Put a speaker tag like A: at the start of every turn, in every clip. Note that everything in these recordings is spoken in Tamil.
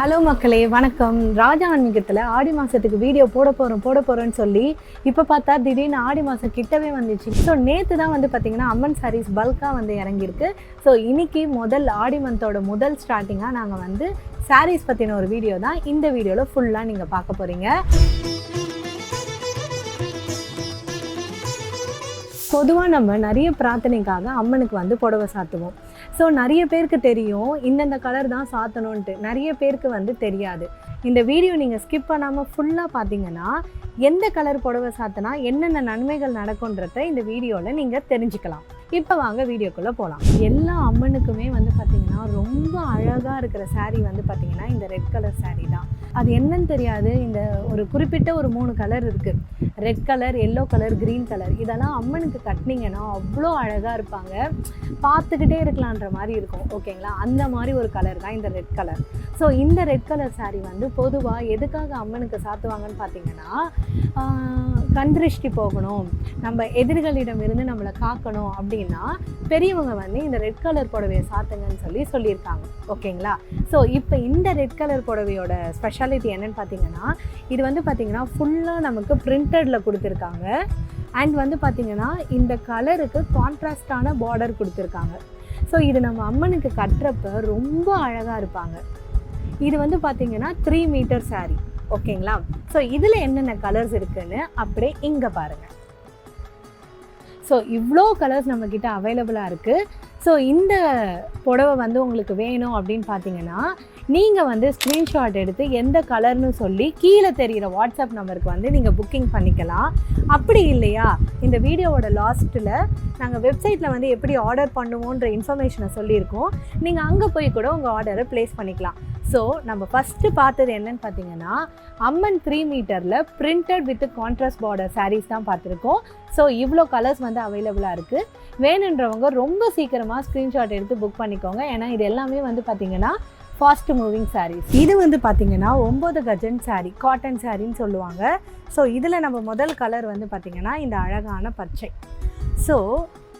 A: ஹலோ மக்களே வணக்கம். ராஜா ஆன்மீகத்தில் ஆடி மாதத்துக்கு வீடியோ போட போகிறோம் போட போகிறோன்னு சொல்லி இப்போ பார்த்தா திடீர்னு ஆடி மாதம் கிட்டவே வந்துச்சு. ஸோ நேற்று தான் வந்து பார்த்திங்கன்னா அம்மன் சாரீஸ் பல்காக வந்து இறங்கியிருக்கு. ஸோ இன்றைக்கி முதல் ஆடி மந்தோட முதல் ஸ்டார்டிங்காக நாங்கள் வந்து சாரீஸ் பற்றின ஒரு வீடியோ தான் இந்த வீடியோவில் ஃபுல்லாக நீங்கள் பார்க்க போகிறீங்க பொதுவாக நம்ம நிறைய பிரார்த்தனைக்காக அம்மனுக்கு வந்து புடவை சாத்துவோம். ஸோ நிறைய பேருக்கு தெரியும் இந்தந்த கலர் தான் சாத்தணுன்ட்டு நிறைய பேருக்கு வந்து தெரியாது. இந்த வீடியோ நீங்கள் ஸ்கிப் பண்ணாமல் ஃபுல்லாக பார்த்தீங்கன்னா எந்த கலர் புடவை சாத்தினா என்னென்ன நன்மைகள் நடக்குன்றத இந்த வீடியோவில் நீங்கள் தெரிஞ்சுக்கலாம். இப்போ வாங்க வீடியோக்குள்ளே போகலாம் எல்லா அம்மனுக்குமே வந்து பார்த்திங்கன்னா ரொம்ப அழகாக இருக்கிற சாரீ வந்து பார்த்திங்கன்னா இந்த ரெட் கலர் சாரீ தான். அது என்னன்னு தெரியாது. இந்த ஒரு குறிப்பிட்ட ஒரு மூணு கலர் இருக்குது red colour yellow colour green colour இதெல்லாம் அம்மனுக்கு கட்டினீங்கன்னா அவ்வளோ அழகாக இருப்பாங்க. பார்த்துக்கிட்டே இருக்கலான்ற மாதிரி இருக்கும். ஓகேங்களா அந்த மாதிரி ஒரு கலர் தான் இந்த ரெட் கலர் ஸோ இந்த ரெட் கலர் சாரீ வந்து பொதுவாக எதுக்காக அம்மனுக்கு சாத்துவாங்கன்னு பார்த்தீங்கன்னா ஆஹ், கண் திருஷ்டி போகணும். நம்ம எதிரிகளிடம் இருந்து நம்மளை காக்கணும் அப்படி அப்படின்னா பெரியவங்க வந்து இந்த ரெட் கலர் புடவையை சாத்துங்கன்னு சொல்லி சொல்லியிருக்காங்க. ஓகேங்களா? ஸோ இப்போ இந்த ரெட் கலர் புடவையோட ஸ்பெஷாலிட்டி என்னன்னு பார்த்தீங்கன்னா இது வந்து பார்த்தீங்கன்னா ஃபுல்லாக நமக்கு பிரிண்டடில் கொடுத்துருக்காங்க. அண்ட் வந்து பார்த்தீங்கன்னா இந்த கலருக்கு கான்ட்ராஸ்டான பார்டர் கொடுத்துருக்காங்க. ஸோ இது நம்ம அம்மனுக்கு கட்டுறப்ப ரொம்ப அழகாக இருப்பாங்க. இது வந்து பார்த்தீங்கன்னா த்ரீ மீட்டர் saree. ஓகேங்களா? ஸோ இதில் என்னென்ன கலர்ஸ் இருக்குன்னு அப்படியே இங்கே பாருங்கள் ஸோ இவ்வளோ கலர்ஸ் நம்மக்கிட்ட அவைலபிளாக இருக்குது ஸோ இந்த புடவை வந்து உங்களுக்கு வேணும் அப்படின்னு பார்த்தீங்கன்னா நீங்கள் வந்து ஸ்க்ரீன்ஷாட் எடுத்து எந்த கலர்னு சொல்லி கீழே தெரிகிற வாட்ஸ்அப் நம்பருக்கு வந்து நீங்கள் புக்கிங் பண்ணிக்கலாம். அப்படி இல்லையா? இந்த வீடியோவோட லாஸ்ட்டில் நாங்கள் வெப்சைட்டில் வந்து எப்படி ஆர்டர் பண்ணுவோன்ற இன்ஃபர்மேஷனை சொல்லியிருக்கோம். நீங்கள் அங்கே போய் கூட உங்கள் ஆர்டரை ப்ளேஸ் பண்ணிக்கலாம். ஸோ நம்ம ஃபஸ்ட்டு பார்த்தது என்னன்னு பார்த்தீங்கன்னா அம்மன் த்ரீ மீட்டரில் printed with contrast border saris தான் பார்த்துருக்கோம். ஸோ இவ்வளோ கலர்ஸ் வந்து அவைலபிளாக இருக்குது வேணுன்றவங்க ரொம்ப சீக்கிரமாக ஸ்க்ரீன்ஷாட் எடுத்து புக் பண்ணிக்கோங்க. ஏன்னா இது எல்லாமே வந்து பார்த்தீங்கன்னா ஃபாஸ்ட் மூவிங் சாரீஸ் இது வந்து பார்த்தீங்கன்னா ஒம்பது கஜன் சாரீ காட்டன் சாரின்னு சொல்லுவாங்க. ஸோ இதில் நம்ம முதல் கலர் வந்து பார்த்திங்கன்னா இந்த அழகான பச்சை. ஸோ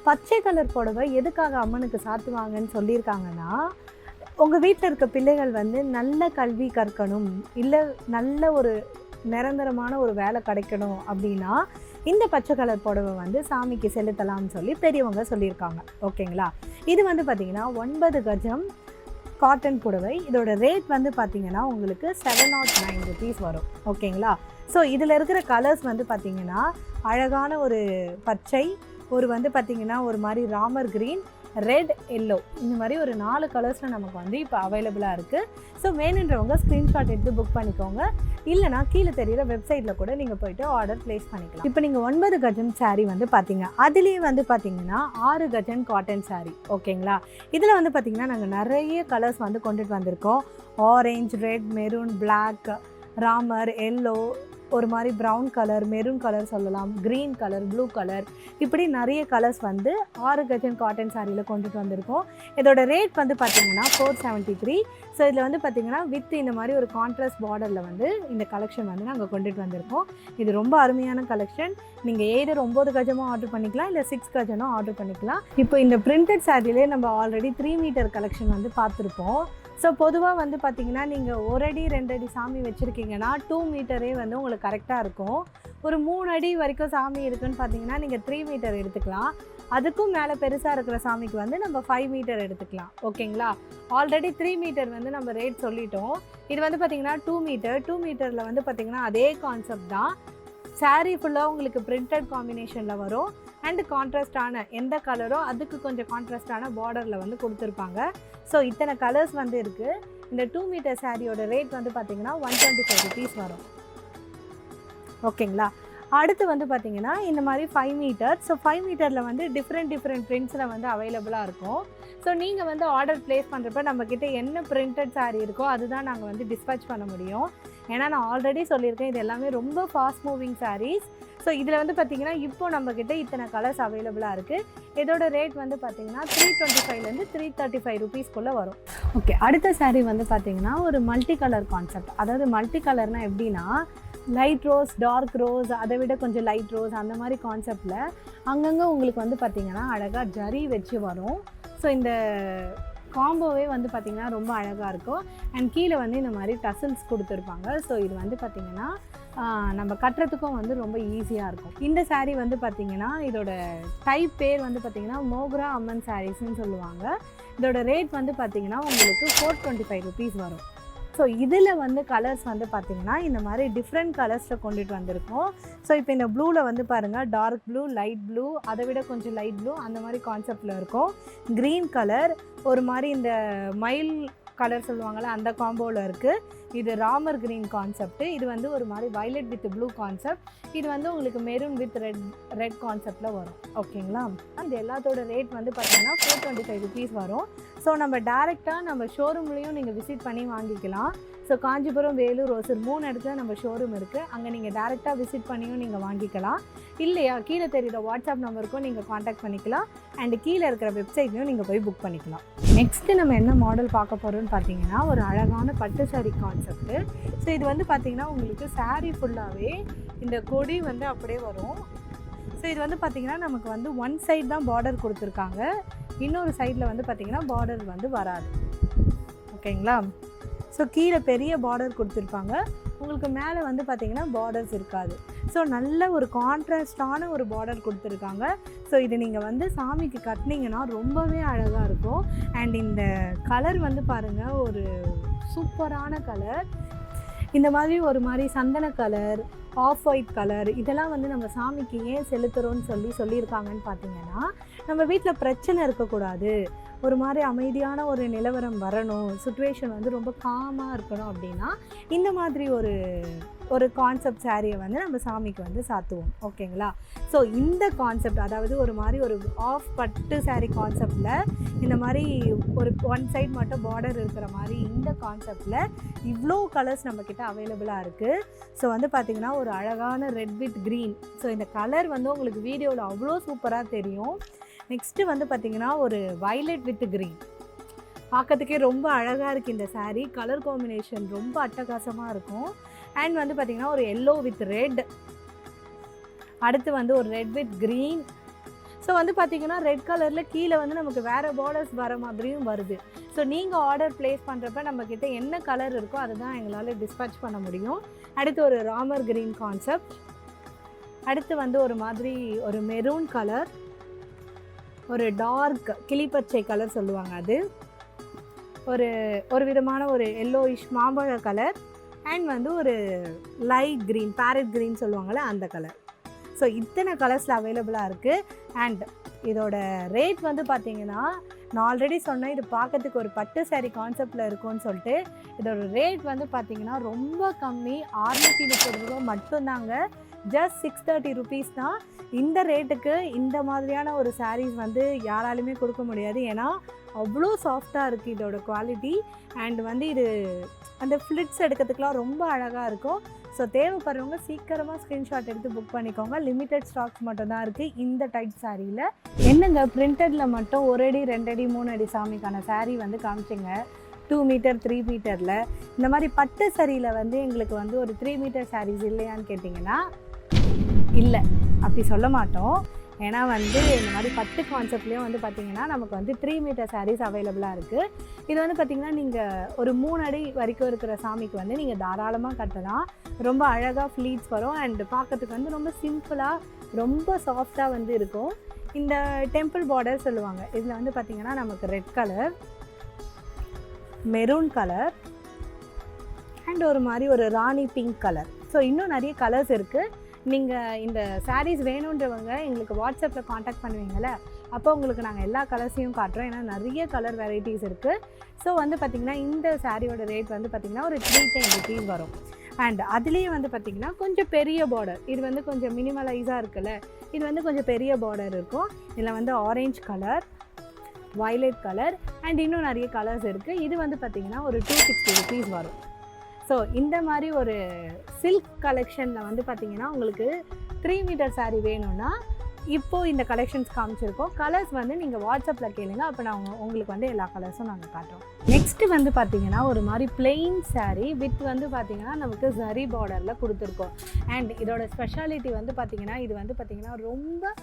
A: பச்சை கலர் புடவை எதுக்காக அம்மனுக்கு சாத்துவாங்கன்னு சொல்லியிருக்காங்கன்னா உங்கள் வீட்டில் இருக்க பிள்ளைகள் வந்து நல்ல கல்வி கற்கணும் இல்லை நல்ல ஒரு நிரந்தரமான ஒரு வேலை கிடைக்கணும் அப்படின்னா இந்த பச்சை கலர் புடவை வந்து சாமிக்கு செலுத்தலாம்னு சொல்லி பெரியவங்க சொல்லியிருக்காங்க. ஓகேங்களா? இது வந்து பார்த்திங்கன்னா ஒன்பது கஜம் காட்டன் புடவை. இதோட ரேட் வந்து பார்த்தீங்கன்னா உங்களுக்கு செவன் நாட் நைன் ருபீஸ் வரும். ஓகேங்களா? ஸோ இதில் இருக்கிற கலர்ஸ் வந்து பார்த்திங்கன்னா அழகான ஒரு பச்சை ஒரு வந்து பார்த்திங்கன்னா ஒரு மாதிரி ராமர் க்ரீன் ரெட் எல்லோ இந்த மாதிரி ஒரு நாலு கலர்ஸில் நமக்கு வந்து இப்போ அவைலபிளாக இருக்குது ஸோ வேணுன்றவங்க ஸ்க்ரீன்ஷாட் எடுத்து புக் பண்ணிக்கோங்க. இல்லைனா கீழே தெரியிற வெப்சைட்டில் கூட நீங்கள் போயிட்டு ஆர்டர் ப்ளேஸ் பண்ணிக்கலாம். இப்போ நீங்கள் ஒன்பது கஜன் சாரீ வந்து பார்த்தீங்க அதுலேயே வந்து பார்த்தீங்கன்னா ஆறு கஜன் காட்டன் சாரீ ஓகேங்களா? இதில் வந்து பார்த்தீங்கன்னா நாங்கள் நிறைய கலர்ஸ் வந்து கொண்டுட்டு வந்திருக்கோம். Orange red maroon black Ramar yellow ஒரு மாதிரி ப்ரௌன் கலர் மெரூன் கலர் சொல்லலாம் க்ரீன் கலர் ப்ளூ கலர் இப்படி நிறைய கலர்ஸ் வந்து ஆறு கஜன் காட்டன் சாரியில் கொண்டுட்டு வந்திருக்கோம். இதோட ரேட் வந்து பார்த்தீங்கன்னா ஃபோர் செவன்ட்டி த்ரீ ஸோ இதில் வந்து பார்த்தீங்கன்னா வித் இந்த மாதிரி ஒரு கான்ட்ராஸ்ட் பார்டரில் வந்து இந்த கலெக்ஷன் வந்து நாங்கள் கொண்டுட்டு வந்திருக்கோம். இது ரொம்ப அருமையான கலெக்ஷன் நீங்கள் எய்தர் ஒம்பது கஜமும் ஆர்டர் பண்ணிக்கலாம் இல்லை சிக்ஸ் கஜனும் ஆர்டர் பண்ணிக்கலாம். இப்போ இந்த பிரிண்டட் சாரிலே நம்ம ஆல்ரெடி த்ரீ மீட்டர் கலெக்ஷன் வந்து பார்த்துருப்போம் ஸோ பொதுவாக வந்து பார்த்திங்கன்னா நீங்கள் ஒரு அடி ரெண்டு அடி சாமி வச்சுருக்கீங்கன்னா டூ மீட்டரே வந்து உங்களுக்கு கரெக்டாக இருக்கும். ஒரு மூணு அடி வரைக்கும் சாமி இருக்குன்னு பார்த்தீங்கன்னா நீங்கள் த்ரீ மீட்டர் எடுத்துக்கலாம். அதுக்கும் மேலே பெருசாக இருக்கிற சாமிக்கு வந்து நம்ம ஃபைவ் மீட்டர் எடுத்துக்கலாம். ஓகேங்களா? ஆல்ரெடி த்ரீ மீட்டர் வந்து நம்ம ரேட் சொல்லிட்டோம். இது வந்து பார்த்திங்கன்னா டூ மீட்டர் டூ மீட்டரில் வந்து பார்த்திங்கன்னா அதே கான்செப்ட் தான். சாரீ ஃபுல்லாக உங்களுக்கு பிரிண்டட் காம்பினேஷனில் வரும். அண்ட் கான்ட்ராஸ்டான எந்த கலரோ அதுக்கு கொஞ்சம் கான்ட்ராஸ்டான பார்டரில் வந்து கொடுத்துருப்பாங்க. ஸோ இத்தனை கலர்ஸ் வந்து இருக்குது இந்த டூ மீட்டர் சாரியோட ரேட் வந்து பார்த்தீங்கன்னா ஒன் டுவெண்ட்டி ஃபைவ் ருபீஸ் வரும் ஓகேங்களா அடுத்து வந்து பார்த்தீங்கன்னா இந்த மாதிரி ஃபைவ் மீட்டர் ஸோ ஃபைவ் மீட்டரில் வந்து டிஃப்ரெண்ட் டிஃப்ரெண்ட் பிரிண்ட்ஸில் வந்து அவைலபிளாக இருக்கும். ஸோ நீங்கள் வந்து ஆர்டர் ப்ளேஸ் பண்ணுறப்ப நம்மக்கிட்ட என்ன பிரிண்டட் saree இருக்கோ அதுதான் நாங்கள் வந்து டிஸ்பேச் பண்ண முடியும். ஏன்னா நான் ஆல்ரெடி சொல்லியிருக்கேன் இது எல்லாமே ரொம்ப ஃபாஸ்ட் மூவிங் சாரீஸ் ஸோ இதில் வந்து பார்த்தீங்கன்னா இப்போ நம்மக்கிட்ட இத்தனை கலர்ஸ் அவைலபிளாக இருக்குது இதோட ரேட் வந்து பார்த்தீங்கன்னா த்ரீ டுவெண்ட்டி ஃபைவ்லேருந்து த்ரீ தேர்ட்டி ஃபைவ் ருபீஸ்க்குள்ளே வரும். ஓகே அடுத்த சாரீ வந்து பார்த்தீங்கன்னா ஒரு மல்டி கலர் கான்செப்ட் அதாவது மல்டி கலர்னால் எப்படின்னா லைட் ரோஸ் டார்க் ரோஸ் அதை விட கொஞ்சம் லைட் ரோஸ் அந்த மாதிரி கான்செப்டில் அங்கங்கே உங்களுக்கு வந்து பார்த்தீங்கன்னா அழகாக ஜரி வச்சு வரும். ஸோ இந்த காம்போவே வந்து பார்த்திங்கன்னா ரொம்ப அழகாக இருக்கும். அண்ட் கீழே வந்து இந்த மாதிரி டசல்ஸ் கொடுத்துருப்பாங்க. ஸோ இது வந்து பார்த்திங்கன்னா நம்ம கட்டுறதுக்கும் வந்து ரொம்ப ஈஸியாக இருக்கும். இந்த சாரீ வந்து பார்த்திங்கன்னா இதோட டைப் பேர் வந்து பார்த்திங்கன்னா மோக்ரா அம்மன் சாரீஸ்ன்னு சொல்லுவாங்க. இதோட ரேட் வந்து பார்த்திங்கன்னா உங்களுக்கு ஃபோர் டுவெண்ட்டி ஃபைவ் ருபீஸ் வரும். ஸோ இதில் வந்து கலர்ஸ் வந்து பார்த்திங்கன்னா இந்த மாதிரி டிஃப்ரெண்ட் கலர்ஸில் கொண்டுட்டு வந்திருக்கோம். ஸோ இப்போ இந்த ப்ளூவில் வந்து பாருங்கள் டார்க் ப்ளூ லைட் ப்ளூ அதை விட கொஞ்சம் லைட் ப்ளூ அந்த மாதிரி கான்செப்டில் இருக்கும். க்ரீன் கலர் ஒரு மாதிரி இந்த மயில் கலர் சொல்லுவாங்கள்ல அந்த காம்போவில் இருக்குது இது ராமர் க்ரீன் கான்செப்ட் இது வந்து ஒரு மாதிரி வயலட் வித் ப்ளூ கான்செப்ட் இது வந்து உங்களுக்கு மெரூன் வித் ரெட் ரெட் கான்செப்டில் வரும். ஓகேங்களா அந்த எல்லாத்தோட ரேட் வந்து பார்த்தீங்கன்னா ஃபோர் டுவெண்ட்டி ஃபைவ் ருபீஸ் வரும். ஸோ நம்ம டேரெக்டாக நம்ம ஷோரூம்லேயும் நீங்கள் விசிட் பண்ணி வாங்கிக்கலாம். ஸோ காஞ்சிபுரம் வேலூர் ஓசூர் மூணு இடத்துல நம்ம ஷோரூம் இருக்குது அங்கே நீங்கள் டேரெக்டாக விசிட் பண்ணியும் நீங்கள் வாங்கிக்கலாம். இல்லையா கீழே தெரிகிற வாட்ஸ்அப் நம்பருக்கும் நீங்கள் காண்டாக்ட் பண்ணிக்கலாம். அண்டு கீழே இருக்கிற வெப்சைட்லையும் நீங்கள் போய் புக் பண்ணிக்கலாம். நெக்ஸ்ட்டு நம்ம என்ன மாடல் பார்க்க போகிறோம்னு பார்த்தீங்கன்னா ஒரு அழகான பட்டு saree கான்செப்ட்டு ஸோ இது வந்து பார்த்திங்கன்னா உங்களுக்கு சாரீ ஃபுல்லாகவே இந்த கொடி வந்து அப்படியே வரும். ஸோ இது வந்து பார்த்தீங்கன்னா நமக்கு வந்து ஒன் சைடு தான் பார்டர் கொடுத்துருக்காங்க. இன்னொரு சைடில் வந்து பார்த்திங்கன்னா பார்டர் வந்து வராது. ஓகேங்களா ஸோ கீழே பெரிய பார்டர் கொடுத்துருப்பாங்க. உங்களுக்கு மேலே வந்து பார்த்தீங்கன்னா பார்டர்ஸ் இருக்காது. ஸோ நல்ல ஒரு கான்ட்ராஸ்டான ஒரு பார்டர் கொடுத்துருக்காங்க. ஸோ இது நீங்கள் வந்து சாமிக்கு கட்டினீங்கன்னா ரொம்பவே அழகாக இருக்கும். அண்ட் இந்த கலர் வந்து பாருங்கள் ஒரு சூப்பரான கலர் இந்த மாதிரி ஒரு மாதிரி சந்தன கலர் ஆஃப் ஒயிட் கலர் இதெல்லாம் வந்து நம்ம சாமிக்கு ஏன் செலுத்துகிறோன்னு சொல்லி சொல்லியிருக்காங்கன்னு பார்த்தீங்கன்னா நம்ம வீட்டில் பிரச்சனை இருக்கக்கூடாது. ஒரு மாதிரி அமைதியான ஒரு நிலவரம் வரணும் சுச்சுவேஷன் வந்து ரொம்ப காமாக இருக்கணும் அப்படின்னா இந்த மாதிரி ஒரு ஒரு கான்செப்ட் சாரியை வந்து நம்ம சாமிக்கு வந்து சாத்துவோம். ஓகேங்களா ஸோ இந்த கான்செப்ட் அதாவது ஒரு மாதிரி ஒரு ஆஃப் பட்டு சாரி கான்செப்டில் இந்த மாதிரி ஒரு ஒன் சைட் மட்டும் பார்டர் இருக்கிற மாதிரி இந்த கான்செப்டில் இவ்வளோ கலர்ஸ் நம்மக்கிட்ட அவைலபிளாக இருக்குது ஸோ வந்து பார்த்திங்கன்னா ஒரு அழகான ரெட் வித் க்ரீன் ஸோ இந்த கலர் வந்து உங்களுக்கு வீடியோவில் அவ்வளோ சூப்பராக தெரியும். நெக்ஸ்ட்டு வந்து பார்த்திங்கன்னா ஒரு வயலட் வித் க்ரீன் பார்க்கறதுக்கே ரொம்ப அழகாக இருக்குது இந்த சாரீ கலர் காம்பினேஷன் ரொம்ப அட்டகாசமாக இருக்கும். அண்ட் வந்து பார்த்திங்கன்னா ஒரு எல்லோ வித் ரெட் அடுத்து வந்து ஒரு ரெட் வித் க்ரீன் ஸோ வந்து பார்த்திங்கன்னா ரெட் கலரில் கீழே வந்து நமக்கு வேறு பார்டர்ஸ் வர மாதிரியும் வருது. ஸோ நீங்கள் ஆர்டர் ப்ளேஸ் பண்ணுறப்ப நம்மக்கிட்ட என்ன கலர் இருக்கோ அதுதான் எங்களால் டிஸ்பேச் பண்ண முடியும். அடுத்து ஒரு ராமர் க்ரீன் கான்செப்ட் அடுத்து வந்து ஒரு மாதிரி ஒரு மெரூன் கலர் ஒரு டார்க் கிளிப்பச்சை கலர் சொல்லுவாங்க அது. ஒரு ஒரு விதமான ஒரு எல்லோயிஷ் மாம்பழ கலர் அண்ட் வந்து ஒரு லைட் க்ரீன் பேரட் க்ரீன் சொல்லுவாங்கள்ல அந்த கலர் ஸோ இத்தனை கலர்ஸில் அவைலபிளாக இருக்குது அண்ட் இதோட ரேட் வந்து பார்த்தீங்கன்னா நான் ஆல்ரெடி சொன்னேன் இது பார்க்கறதுக்கு ஒரு பட்டு saree கான்செப்டில் இருக்கும்னு சொல்லிட்டு. இதோட ரேட் வந்து பார்த்தீங்கன்னா ரொம்ப கம்மி. அறுநூற்றி முப்பது ரூபா மட்டும்தாங்க. ஜஸ்ட் சிக்ஸ் தேர்ட்டி ருபீஸ் தான். இந்த ரேட்டுக்கு இந்த மாதிரியான ஒரு சாரீஸ் வந்து யாராலுமே கொடுக்க முடியாது. ஏன்னா அவ்வளோ சாஃப்டாக இருக்குது இதோட குவாலிட்டி அண்ட் வந்து இது அந்த ஃப்ளிட்ஸ் எடுக்கிறதுக்குலாம் ரொம்ப அழகாக இருக்கும். ஸோ தேவைப்படுறவங்க சீக்கிரமாக ஸ்க்ரீன்ஷாட் எடுத்து புக் பண்ணிக்கோங்க. லிமிட்டட் ஸ்டாக்ஸ் மட்டும்தான் இருக்குது இந்த டைப் சாரியில் என்னங்க பிரிண்டடில் மட்டும் ஒரு அடி ரெண்டு அடி மூணு அடி சாமிக்கான சாரீ வந்து காமிச்சிங்க. டூ மீட்டர் த்ரீ மீட்டரில் இந்த மாதிரி பட்டு சரியில் வந்து எங்களுக்கு வந்து ஒரு த்ரீ மீட்டர் சாரீஸ் இல்லையான்னு கேட்டிங்கன்னா இல்லை. அப்படி சொல்ல மாட்டோம். ஏன்னா வந்து இந்த மாதிரி பட்டு கான்செப்ட்லேயும் வந்து பார்த்திங்கன்னா நமக்கு வந்து த்ரீ மீட்டர் சாரீஸ் அவைலபிளாக இருக்குது இது வந்து பார்த்திங்கன்னா நீங்கள் ஒரு மூணு அடி வரைக்கும் இருக்கிற சாமிக்கு வந்து நீங்கள் தாராளமாக கட்டலாம். ரொம்ப அழகாக ஃப்ளீட்ஸ் வரும். அண்ட் பார்க்கறதுக்கு வந்து ரொம்ப சிம்பிளாக ரொம்ப சாஃப்டாக வந்து இருக்கும். இந்த டெம்பிள் பார்டர் சொல்லுவாங்க. இதில் வந்து பார்த்திங்கன்னா நமக்கு red colour maroon colour and ஒரு மாதிரி ஒரு ராணி பிங்க் கலர் ஸோ இன்னும் நிறைய கலர்ஸ் இருக்குது நீங்கள் இந்த சாரீஸ் வேணுன்றவங்க எங்களுக்கு வாட்ஸ்அப்பில் காண்டாக்ட் பண்ணுவீங்கள்ல அப்போ உங்களுக்கு நாங்கள் எல்லா கலர்ஸையும் காட்டுறோம். ஏன்னா நிறைய கலர் வெரைட்டிஸ் இருக்குது ஸோ வந்து பார்த்திங்கன்னா இந்த சாரியோட ரேட் வந்து பார்த்திங்கன்னா ஒரு த்ரீ டென் ருபீஸ் வரும். அண்ட் அதுலேயே வந்து பார்த்திங்கன்னா கொஞ்சம் பெரிய பார்டர் இது வந்து கொஞ்சம் மினிமலைஸாக இருக்குல்ல. இது வந்து கொஞ்சம் பெரிய பார்டர் இருக்கும். இதில் வந்து orange colour violet colour and இன்னும் நிறைய கலர்ஸ் இருக்குது இது வந்து பார்த்திங்கன்னா ஒரு டூ சிக்ஸ்டி ருபீஸ் வரும். ஸோ இந்த மாதிரி ஒரு சில்க் கலெக்ஷனில் வந்து பார்த்திங்கன்னா உங்களுக்கு த்ரீ மீட்டர் சாரீ வேணும்னா இப்போது இந்த கலெக்ஷன்ஸ் காமிச்சிருக்கோம். கலர்ஸ் வந்து நீங்கள் வாட்ஸ்அப்பில் கேளுங்க. அப்போ நான் உங்களுக்கு வந்து எல்லா கலர்ஸும் நாங்கள் காட்டுறோம். நெக்ஸ்ட்டு வந்து பார்த்தீங்கன்னா ஒரு மாதிரி பிளெயின் சாரீ வித் வந்து பார்த்தீங்கன்னா நமக்கு சரி பார்டரில் கொடுத்துருக்கோம். அண்ட் இதோட ஸ்பெஷாலிட்டி வந்து பார்த்தீங்கன்னா இது வந்து பார்த்தீங்கன்னா ரொம்ப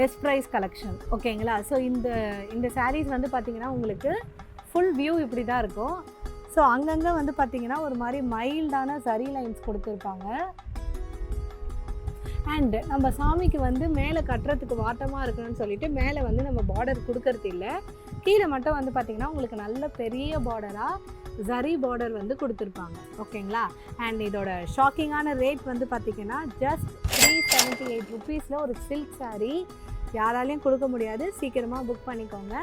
A: லெஸ் ப்ரைஸ் கலெக்ஷன் ஓகேங்களா ஸோ இந்த இந்த சாரீஸ் வந்து பார்த்தீங்கன்னா உங்களுக்கு ஃபுல் வியூ இப்படி தான் இருக்கும். ஸோ அங்கங்கே வந்து பார்த்தீங்கன்னா ஒரு மாதிரி மைல்டான சரி லைன்ஸ் கொடுத்துருப்பாங்க. அண்டு நம்ம சாமிக்கு வந்து மேலே கட்டுறதுக்கு வாட்டமாக இருக்கணும்னு சொல்லிட்டு மேலே வந்து நம்ம பார்டர் கொடுக்கறது இல்லை. கீழே மட்டும் வந்து பார்த்திங்கன்னா உங்களுக்கு நல்ல பெரிய பார்டராக ஜரி பார்டர் வந்து கொடுத்துருப்பாங்க. ஓகேங்களா? அண்ட் இதோட ஷாக்கிங்கான ரேட் வந்து பார்த்திங்கன்னா ஜஸ்ட் த்ரீ செவன்ட்டி எயிட் ருபீஸில் ஒரு சில்க் saree. யாராலையும் கொடுக்க முடியாது. சீக்கிரமாக புக் பண்ணிக்கோங்க.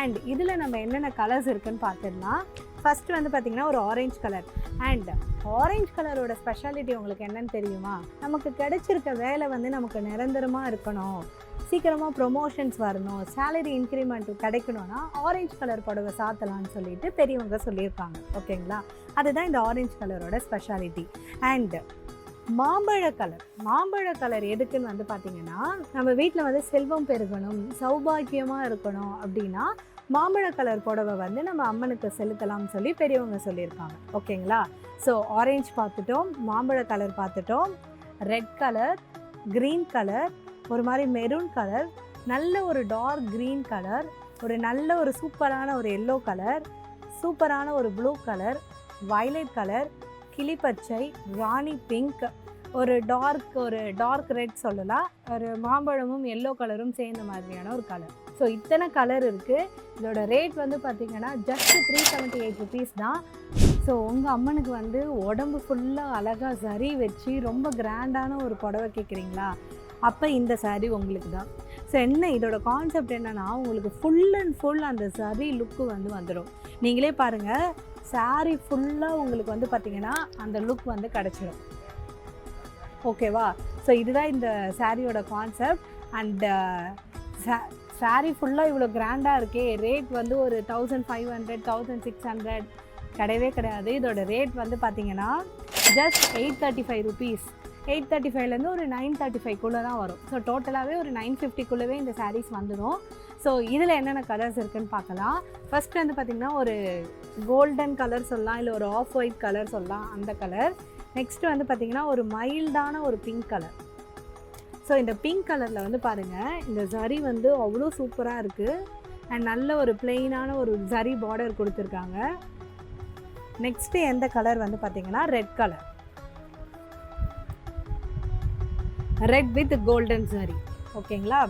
A: அண்ட் இதில் நம்ம என்னென்ன கலர்ஸ் இருக்குன்னு பார்த்துடலாம் ஃபஸ்ட்டு வந்து பார்த்திங்கன்னா ஒரு ஆரஞ்சு கலர் அண்ட் ஆரஞ்சு கலரோட ஸ்பெஷாலிட்டி உங்களுக்கு என்னன்னு தெரியுமா? நமக்கு கிடைச்சிருக்க வேலை வந்து நமக்கு நிரந்தரமாக இருக்கணும். சீக்கிரமாக ப்ரொமோஷன்ஸ் வரணும். சேலரி இன்க்ரிமெண்ட் கிடைக்கணும்னா ஆரஞ்சு கலர் புடவை சாத்தலாம்னு சொல்லிட்டு பெரியவங்க சொல்லியிருக்காங்க. ஓகேங்களா? அதுதான் இந்த ஆரஞ்சு கலரோட ஸ்பெஷாலிட்டி அண்ட் மாம்பழ கலர் மாம்பழ கலர் எதுக்குன்னு வந்து பார்த்தீங்கன்னா நம்ம வீட்டில் வந்து செல்வம் பெருகணும் சௌபாக்கியமாக இருக்கணும் அப்படின்னா மாம்பழ கலர் புடவை வந்து நம்ம அம்மனுக்கு செலுத்தலாம்னு சொல்லி பெரியவங்க சொல்லியிருக்காங்க. ஓகேங்களா? ஸோ ஆரேஞ்ச் பார்த்துட்டோம் மாம்பழ கலர் பார்த்துட்டோம் ரெட் கலர் க்ரீன் கலர் ஒரு மாதிரி மெரூன் கலர் நல்ல ஒரு டார்க் க்ரீன் கலர் ஒரு நல்ல ஒரு சூப்பரான ஒரு எல்லோ கலர் சூப்பரான ஒரு ப்ளூ கலர் வயலட் கலர் கிளிப்பச்சை ராணி பிங்க் ஒரு டார்க் ஒரு டார்க் ரெட் சொல்லலாம். ஒரு மாம்பழமும் எல்லோ கலரும் சேர்ந்த மாதிரியான ஒரு கலர் ஸோ இத்தனை கலர் இருக்குது இதோட ரேட் வந்து பார்த்தீங்கன்னா just three seventy eight rupees தான். ஸோ உங்கள் அம்மனுக்கு வந்து உடம்பு ஃபுல்லாக அழகாக சரி வச்சு ரொம்ப கிராண்டான ஒரு புடவை கேட்குறீங்களா அப்போ இந்த saree உங்களுக்கு தான். ஸோ என்ன இதோட கான்செப்ட் என்னென்னா உங்களுக்கு ஃபுல் அண்ட் ஃபுல் அந்த சரி லுக்கு வந்து வந்துடும் நீங்களே பாருங்கள் saree ஃபுல்லாக உங்களுக்கு வந்து பார்த்தீங்கன்னா அந்த லுக் வந்து கிடச்சிடும் ஓகேவா ஸோ இதுதான் இந்த சாரியோட கான்செப்ட் அண்ட் சாரீ ஃபுல்லாக இவ்வளோ கிராண்டாக இருக்கே. ரேட் வந்து ஒரு thousand five hundred thousand six hundred கிடையவே கிடையாது. இதோட ரேட் வந்து பார்த்தீங்கன்னா just eight thirty five rupees eight thirty ஃபைவ்லேருந்து ஒரு நைன் தேர்ட்டி ஃபைவ்க்குள்ளே தான் வரும். ஸோ டோட்டலாகவே ஒரு நைன் ஃபிஃப்டிக்குள்ளவே இந்த சாரீஸ் வந்துடும் ஸோ இதில் என்னென்ன கலர்ஸ் இருக்குன்னு பார்க்கலாம். ஃபர்ஸ்ட் வந்து பார்த்திங்கன்னா ஒரு கோல்டன் கலர் சொல்லலாம் இல்லை ஒரு ஆஃப் ஒயிட் கலர் சொல்லலாம் அந்த கலர் நெக்ஸ்ட் வந்து பார்த்திங்கன்னா ஒரு மைல்டான ஒரு பிங்க் கலர் ஸோ இந்த பிங்க் கலரில் வந்து பாருங்கள் இந்த ஜரி வந்து அவ்வளோ சூப்பராக இருக்குது அண்ட் நல்ல ஒரு பிளெயினான ஒரு ஜரி பார்டர் கொடுத்துருக்காங்க. நெக்ஸ்ட்டு எந்த கலர் வந்து பார்த்தீங்கன்னா red colour red with golden zari ஓகேங்களா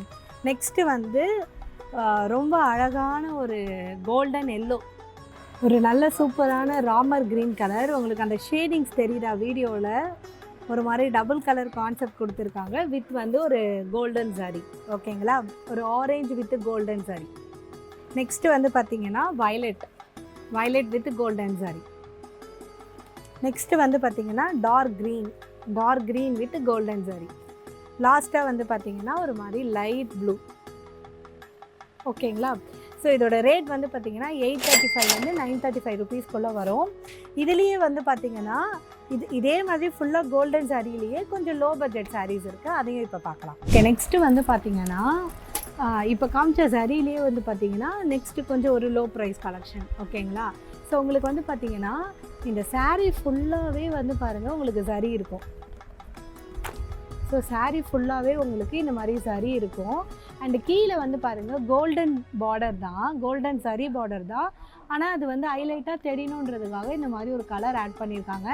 A: நெக்ஸ்ட்டு வந்து ரொம்ப அழகான ஒரு கோல்டன் எல்லோ ஒரு நல்ல சூப்பரான ராமர் க்ரீன் கலர் உங்களுக்கு அந்த ஷேடிங்ஸ் தெரியுதா வீடியோவில் ஒரு மாதிரி டபுள் கலர் கான்செப்ட் கொடுத்துருக்காங்க வித் வந்து ஒரு கோல்டன் சாரி ஓகேங்களா ஒரு orange with golden sari next வந்து பார்த்தீங்கன்னா violet violet with golden sari next வந்து பார்த்தீங்கன்னா dark green dark green with golden sari லாஸ்ட்டாக வந்து பார்த்தீங்கன்னா ஒரு மாதிரி லைட் ப்ளூ ஓகேங்களா ஸோ இதோட ரேட் வந்து பார்த்தீங்கன்னா எயிட் தேர்ட்டி ஃபைவ்லேருந்து நைன் தேர்ட்டி ஃபைவ் ருபீஸ்க்குள்ளே வரும். இதுலேயே வந்து பார்த்திங்கன்னா இது இதே மாதிரி ஃபுல்லாக கோல்டன் சாரீலேயே கொஞ்சம் லோ பட்ஜெட் சாரீஸ் இருக்குது அதையும் இப்போ பார்க்கலாம் ஓகே நெக்ஸ்ட்டு வந்து பார்த்திங்கன்னா இப்போ காமிச்ச சாரீலேயே வந்து பார்த்திங்கன்னா நெக்ஸ்ட்டு கொஞ்சம் ஒரு லோ ப்ரைஸ் கலெக்ஷன் ஓகேங்களா ஸோ உங்களுக்கு வந்து பார்த்திங்கன்னா இந்த சாரீ ஃபுல்லாகவே வந்து பாருங்கள் உங்களுக்கு சரி இருக்கும். ஸோ சாரீ ஃபுல்லாகவே உங்களுக்கு இந்த மாதிரி சரி இருக்கும். அண்ட் கீழே வந்து பாருங்கள் கோல்டன் பார்டர் தான். கோல்டன் சரி பார்டர் தான். ஆனால் அது வந்து ஹைலைட்டாக தெரியணுன்றதுக்காக இந்த மாதிரி ஒரு கலர் ஆட் பண்ணியிருக்காங்க.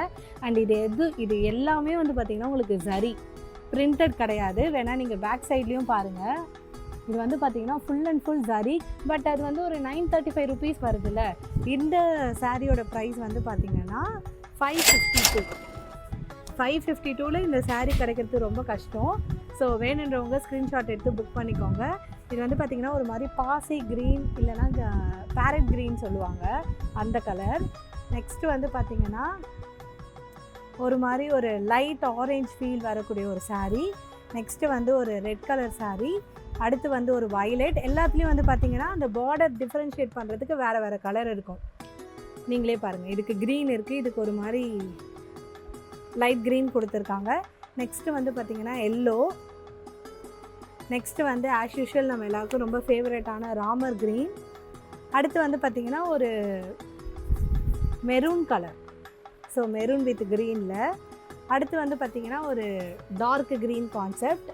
A: அண்ட் இது எது இது எல்லாமே வந்து பார்த்திங்கன்னா உங்களுக்கு சரி பிரிண்டட் கிடையாது. வேணால் நீங்கள் பேக் சைட்லேயும் பாருங்கள் இது வந்து பார்த்தீங்கன்னா full and full zari but அது வந்து ஒரு நைன் தேர்ட்டி ஃபைவ் ருபீஸ் வருதுல்ல. இந்த சாரியோட ப்ரைஸ் வந்து பார்த்தீங்கன்னா five fifty two five fifty டூவில் இந்த சாரீ கிடைக்கிறது ரொம்ப கஷ்டம். ஸோ வேணுன்றவங்க ஸ்க்ரீன்ஷாட் எடுத்து புக் பண்ணிக்கோங்க. இது வந்து பார்த்திங்கன்னா ஒரு மாதிரி பாசி க்ரீன் இல்லைன்னா பேரட் க்ரீன் சொல்லுவாங்க. அந்த கலர் நெக்ஸ்ட்டு வந்து பார்த்திங்கன்னா ஒரு மாதிரி ஒரு லைட் ஆரஞ்ச் ஃபீல் வரக்கூடிய ஒரு சாரீ நெக்ஸ்ட்டு வந்து ஒரு ரெட் கலர் சாரீ அடுத்து வந்து ஒரு வயலட் எல்லாத்துலேயும் வந்து பார்த்திங்கன்னா அந்த பார்டர் டிஃப்ரென்ஷியேட் பண்ணுறதுக்கு வேறு வேறு கலர் இருக்கும். நீங்களே பாருங்கள் இதுக்கு க்ரீன் இருக்குது இதுக்கு ஒரு மாதிரி லைட் க்ரீன் கொடுத்துருக்காங்க. நெக்ஸ்ட்டு வந்து பார்த்திங்கன்னா எல்லோ நெக்ஸ்ட்டு வந்து ஆஸ் யூஷுவல் நம்ம எல்லாருக்கும் ரொம்ப ஃபேவரட்டான ராமர் க்ரீன் அடுத்து வந்து பார்த்திங்கன்னா ஒரு maroon colour so maroon with க்ரீனில் அடுத்து வந்து பார்த்திங்கன்னா ஒரு டார்க் க்ரீன் கான்செப்ட்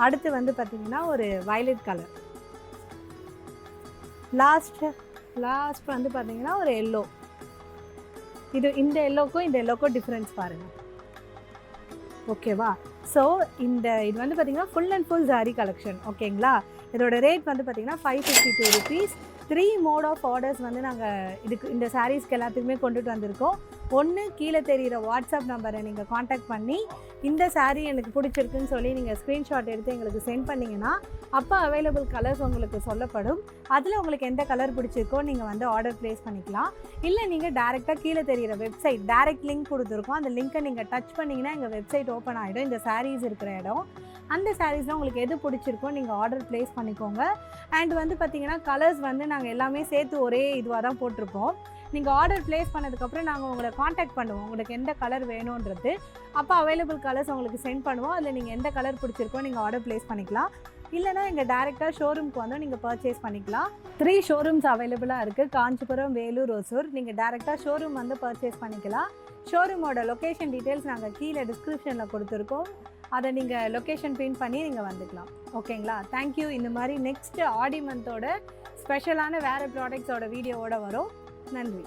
A: அடுத்து வந்து பார்த்திங்கன்னா ஒரு வயலட் கலர் லாஸ்ட் லாஸ்ட் வந்து பார்த்திங்கன்னா ஒரு எல்லோ இது இந்த எல்லோக்கும் இந்த எல்லோக்கும் டிஃப்ரென்ஸ் பாருங்கள் ஓகேவா ஸோ இந்த இது வந்து பார்த்தீங்கன்னா full and full sari collection ஓகேங்களா இதோட ரேட் வந்து பார்த்தீங்கன்னா five fifty two rupees three mode of orders வந்து நாங்கள் இதுக்கு இந்த சாரீஸ்க்கு எல்லாத்துக்குமே கொண்டுட்டு வந்திருக்கோம். ஒன்று கீழே தெரிகிற வாட்ஸ்அப் நம்பரை நீங்கள் காண்டாக்ட் பண்ணி இந்த சாரீ எனக்கு பிடிச்சிருக்குன்னு சொல்லி நீங்கள் ஸ்க்ரீன்ஷாட் எடுத்து எங்களுக்கு சென்ட் பண்ணிங்கன்னா அப்போ அவைலபிள் கலர்ஸ் உங்களுக்கு சொல்லப்படும். அதில் உங்களுக்கு எந்த கலர் பிடிச்சிருக்கோ நீங்கள் வந்து ஆர்டர் ப்ளேஸ் பண்ணிக்கலாம். இல்லை நீங்கள் டேரெக்டாக கீழே தெரிகிற வெப்சைட் டேரெக்ட் லிங்க் கொடுத்துருக்கோம். அந்த லிங்க்கை நீங்கள் டச் பண்ணிங்கன்னா எங்கள் வெப்சைட் ஓப்பன் ஆகிடும் இந்த சாரீஸ் இருக்கிற இடம். அந்த சாரீஸில் உங்களுக்கு எது பிடிச்சிருக்கோ நீங்கள் ஆர்டர் ப்ளேஸ் பண்ணிக்கோங்க. அண்ட் வந்து பார்த்திங்கன்னா கலர்ஸ் வந்து நாங்கள் எல்லாமே சேர்த்து ஒரே இதுவாக தான் போட்டிருப்போம். நீங்கள் ஆர்டர் ப்ளேஸ் பண்ணதுக்கப்புறம் நாங்கள் உங்களை காண்டாக்ட் பண்ணுவோம். உங்களுக்கு எந்த கலர் வேணுன்றது அப்போ அவைலபிள் கலர்ஸ் உங்களுக்கு சென்ட் பண்ணுவோம். அதில் நீங்கள் எந்த கலர் பிடிச்சிருக்கோ நீங்கள் ஆர்டர் ப்ளேஸ் பண்ணிக்கலாம். இல்லைனா எங்கள் டேரெக்டாக ஷோரூம்க்கு வந்து நீங்கள் பர்ச்சேஸ் பண்ணிக்கலாம். த்ரீ ஷோரூம்ஸ் அவைலபிளாக இருக்குது காஞ்சிபுரம் வேலூர் ஒசூர். நீங்கள் டேரெக்டாக ஷோரூம் வந்து பர்ச்சேஸ் பண்ணிக்கலாம். ஷோரூமோட லொக்கேஷன் டீட்டெயில்ஸ் நாங்கள் கீழே டிஸ்கிரிப்ஷனில் கொடுத்துருக்கோம். அதை நீங்கள் லொக்கேஷன் பின் பண்ணி நீங்கள் வந்துக்கலாம். ஓகேங்களா? தேங்க்யூ இந்த மாதிரி நெக்ஸ்ட் ஆடி மந்தோட ஸ்பெஷலான வேறு ப்ராடக்ட்ஸோட வீடியோவோட வரும். நன்றி.